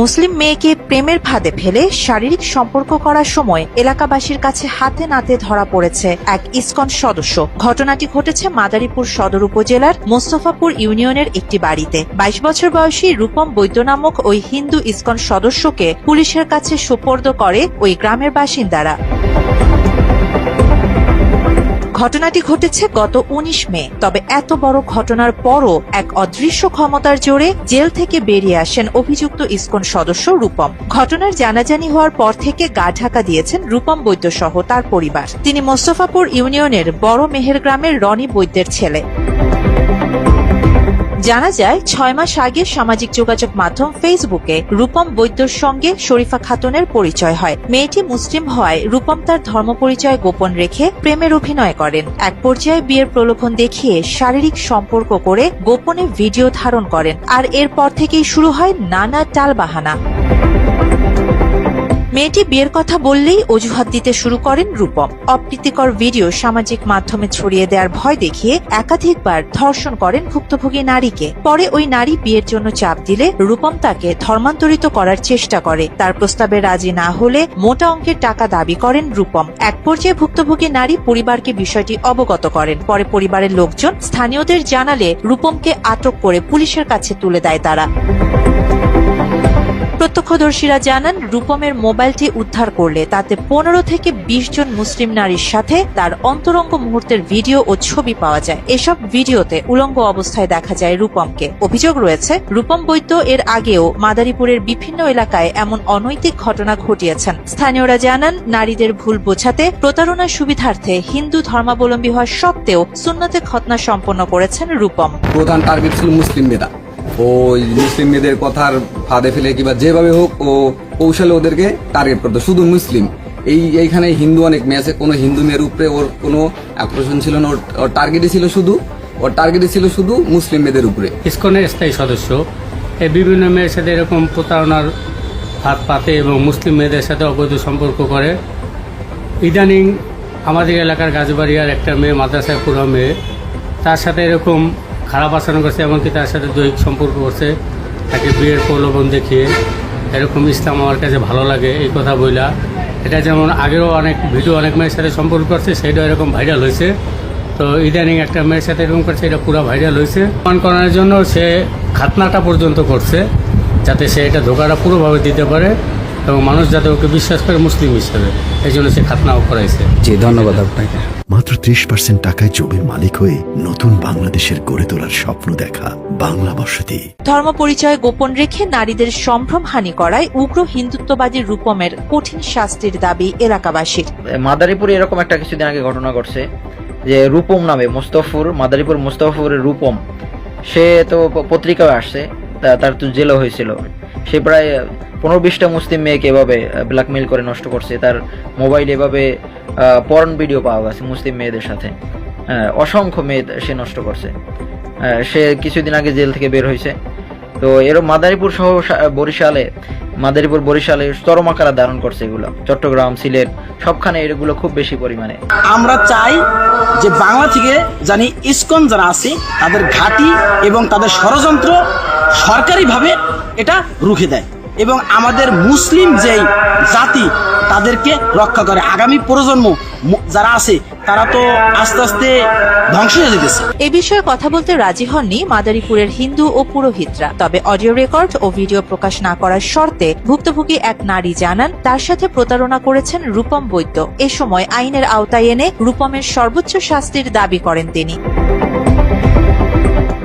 মুসলিম মেয়েকে প্রেমের ফাঁদে ফেলে শারীরিক সম্পর্ক করার সময় এলাকাবাসীর কাছে হাতে নাতে ধরা পড়েছে এক ইসকন সদস্য। ঘটনাটি ঘটেছে মাদারীপুর সদর উপজেলার মোস্তফাপুর ইউনিয়নের একটি বাড়িতে। বাইশ বছর বয়সী রূপম বৈদ্য নামক ওই হিন্দু ইসকন সদস্যকে পুলিশের কাছে সুপর্দ করে ওই গ্রামের বাসিন্দারা। ঘটনাটি ঘটেছে গত উনিশ মে, তবে এত বড় ঘটনার পরও এক অদৃশ্য ক্ষমতার জোরে জেল থেকে বেরিয়ে আসেন অভিযুক্ত ইস্কন সদস্য রূপম। ঘটনার জানাজানি হওয়ার পর থেকে গা ঢাকা দিয়েছেন রূপম বৈদ্য সহ তার পরিবার। তিনি মোস্তফাপুর ইউনিয়নের বড় মেহের গ্রামের রনি বৈদ্যের ছেলে। জানা যায়, ছয় মাস আগে সামাজিক যোগাযোগ মাধ্যম ফেসবুকে রূপম বৈদ্যর সঙ্গে শরীফা খাতুনের পরিচয় হয়। মেয়েটি মুসলিম হওয়ায় রূপম তার ধর্ম পরিচয় গোপন রেখে প্রেমের অভিনয় করেন। এক পর্যায়ে বিয়ের প্রলোভন দেখিয়ে শারীরিক সম্পর্ক করে গোপনে ভিডিও ধারণ করেন। আর এরপর থেকেই শুরু হয় নানা টালবাহানা। মেয়েটি বিয়ের কথা বললেই অজুহাত দিতে শুরু করেন রূপম। অপ্রীতিকর ভিডিও সামাজিক মাধ্যমে ছড়িয়ে দেওয়ার ভয় দেখিয়ে একাধিকবার ধর্ষণ করেন ভুক্তভোগী নারীকে। পরে ওই নারী বিয়ের জন্য চাপ দিলে রূপম তাকে ধর্মান্তরিত করার চেষ্টা করে। তার প্রস্তাবে রাজি না হলে মোটা অঙ্কের টাকা দাবি করেন রূপম। এক পর্যায়ে ভুক্তভোগী নারী পরিবারকে বিষয়টি অবগত করেন। পরে পরিবারের লোকজন স্থানীয়দের জানালে রূপমকে আটক করে পুলিশের কাছে তুলে দেয় তারা। প্রত্যক্ষদর্শীরা জানান, রূপমের মোবাইলটি উদ্ধার করলে তাতে পনেরো থেকে বিশ জন মুসলিম নারীর সাথে তার অন্তরঙ্গ মুহূর্তের ভিডিও ও ছবি পাওয়া যায়। এসব ভিডিওতে উলঙ্গ অবস্থায় দেখা যায় রূপমকে। অভিযোগ রয়েছে, রূপম বৈদ্য এর আগেও মাদারীপুরের বিভিন্ন এলাকায় এমন অনৈতিক ঘটনা ঘটিয়েছেন। স্থানীয়রা জানান, নারীদের ভুল বোঝাতে প্রতারণার সুবিধার্থে হিন্দু ধর্মাবলম্বী হওয়া সত্ত্বেও সুন্নতে খতনা সম্পন্ন করেছেন রূপম। প্রধান টার্গেট ছিল মুসলিম মেয়েরা ওই মুসলিম মেয়েদের কথার ফাঁদে ফেলে কিংবা যেভাবে হোক ও কৌশলে ওদেরকে টার্গেট করতো। শুধু মুসলিম। এই এইখানে হিন্দু অনেক মেয়ে আছে, কোনো হিন্দু মেয়ের উপরে ওর কোনো আকর্ষণ ছিল না। ওর- টার্গেটই ছিল শুধু, ওর টার্গেটই ছিল শুধু মুসলিম মেয়েদের উপরে। ইসকনের স্থায়ী সদস্য। এই বিভিন্ন মেয়ের সাথে এরকম প্রতারণার হাত পাতে এবং মুসলিম মেয়েদের সাথে অবৈধ সম্পর্ক করে। ইদানিং আমাদের এলাকার গাছবাড়িয়ার একটা মেয়ে মাদ্রাসায় পুরো মেয়ে, তার সাথে এরকম খারাপ আচরণ করছে, এমনকি তার সাথে দৈহিক সম্পর্ক করছে। তাকে বিয়ের প্রলোভন দেখিয়ে এরকম ইসলাম আমার কাছে ভালো লাগে, এই কথা বইলা। এটা যেমন আগেও অনেক ভিডিও অনেক মেয়ের সাথে সম্পর্ক করছে সেটাও এরকম ভাইরাল হয়েছে। তো ইদানিং একটা মেয়ের সাথে এরকম করছে, এটা পুরো ভাইরাল হয়েছে। প্রমাণ করার জন্য সে খাতনাটা পর্যন্ত করছে, যাতে সে এটা ধোকাটা পুরোভাবে দিতে পারে। এবং মানুষ যাতে ওকে বিশ্বাস করে মুসলিম হিসেবে এই জন্য সে খাতনাও করাইছে। জি ধন্যবাদ আপনাকে। মাত্র ত্রিশ পার্সেন্ট টাকায় জমির মালিক হয়ে নতুন বাংলাদেশের গড়ে তোলার স্বপ্ন দেখা বাংলা বসতি। ধর্ম পরিচয় গোপন রেখে নারীদের সম্ভ্রম হানি করায় উগ্র হিন্দুত্ববাদী রূপমের কঠিন শাস্তির দাবি এলাকাবাসীর। মাদারীপুরে এরকম একটা কিছুদিন আগে ঘটনা ঘটছে যে রূপম নামে মুস্তফুর মাদারীপুর মুস্তফাপুরের রূপম সে তো পত্রিকায় আসছে তার তো জেলও হয়েছিল। সে প্রায় পনেরো বিশটা মুসলিম মেয়েকে এভাবে ব্ল্যাকমেইল করে নষ্ট করছে। তার মোবাইল এভাবে পর্ন ভিডিও পাওয়া গেছে মুসলিম মেয়েদের সাথে। অসংখ্য মেয়ে সে নষ্ট করছে। সে কিছুদিন আগে জেল থেকে বের হয়েছে। তো এরকম মাদারীপুর সহ বরিশালে, মাদারীপুর বরিশালে চরম আকারে ধারণ করছে এগুলো। চট্টগ্রাম, সিলেট, সবখানে এগুলো খুব বেশি পরিমাণে। আমরা চাই যে বাংলা থেকে জানি ইসকন যারা আছে, তাদের ঘাটি এবং তাদের ষড়যন্ত্র সরকারিভাবে এটা রুখে দেয়। এবং আমাদের মুসলিম যেই জাতি তাদেরকে রক্ষা করে। আগামী প্রজন্ম যারা আছে, তারা তো আস্তে আস্তে ধ্বংস হয়ে যেতেছে। এ বিষয়ে কথা বলতে রাজি হননি মাদারীপুরের হিন্দু ও পুরোহিতরা। তবে অডিও রেকর্ড ও ভিডিও প্রকাশ না করার শর্তে ভুক্তভোগী এক নারী জানান, তার সাথে প্রতারণা করেছেন রূপম বৈদ্য। এ সময় আইনের আওতায় এনে রূপমের সর্বোচ্চ শাস্তির দাবি করেন তিনি।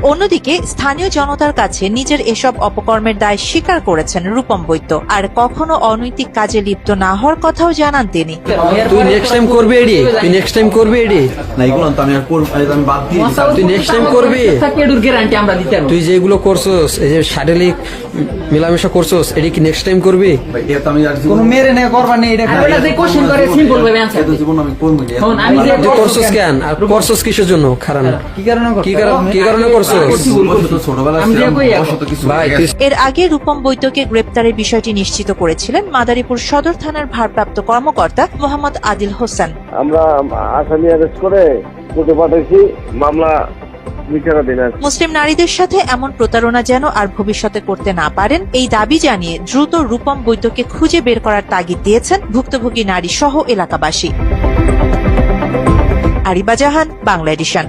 অন্যদিকে স্থানীয় জনতার কাছে নিজের এসব অপকর্মের দায় স্বীকার করেছেন রূপম বৈদ্য। আর কখনো অনৈতিক কাজে লিপ্ত না হওয়ার কথাও জানান তিনি। তুই নেক্সট টাইম করবি এডি? তুই নেক্সট টাইম করবি এডি? না এগুলো তো আমি আর করব আমি বাদ দিয়ে তুই নেক্সট টাইম করবি? গ্যারান্টি আমরা দিতে তুই যেগুলো করছস এই যে শারীরিক মেলামেশা করছস এডি কি নেক্সট টাইম করবি? ভাই, এটা আমি আর জীবনে- মেরে নেই করবার নেই এটা আর যে কোশ্চেন করে সিম্পল ভাবে অ্যানসার এটা জীবনে আমি করব না। আমি যে- করছস কেন? আর করছস কিসের জন্য? খারাপ কি কারণে কি কারণ কি কারণে করছস? এর আগে রূপম বৈদ্যকে গ্রেপ্তারের বিষয়টি নিশ্চিত করেছিলেন মাদারীপুর সদর থানার ভারপ্রাপ্ত কর্মকর্তা মোহাম্মদ আদিল হোসেন। আমরা আসামি অ্যারেস্ট করে কোর্টে পাঠাইছি মামলা মুসলিম নারীদের সাথে এমন প্রতারণা যেন আর ভবিষ্যতে করতে না পারেন এই দাবি জানিয়ে দ্রুত রূপম বৈদ্যকে খুঁজে বের করার তাগিদ দিয়েছেন ভুক্তভোগী নারী সহ এলাকাবাসী। আরিবা জাহান বাংলা এডিশন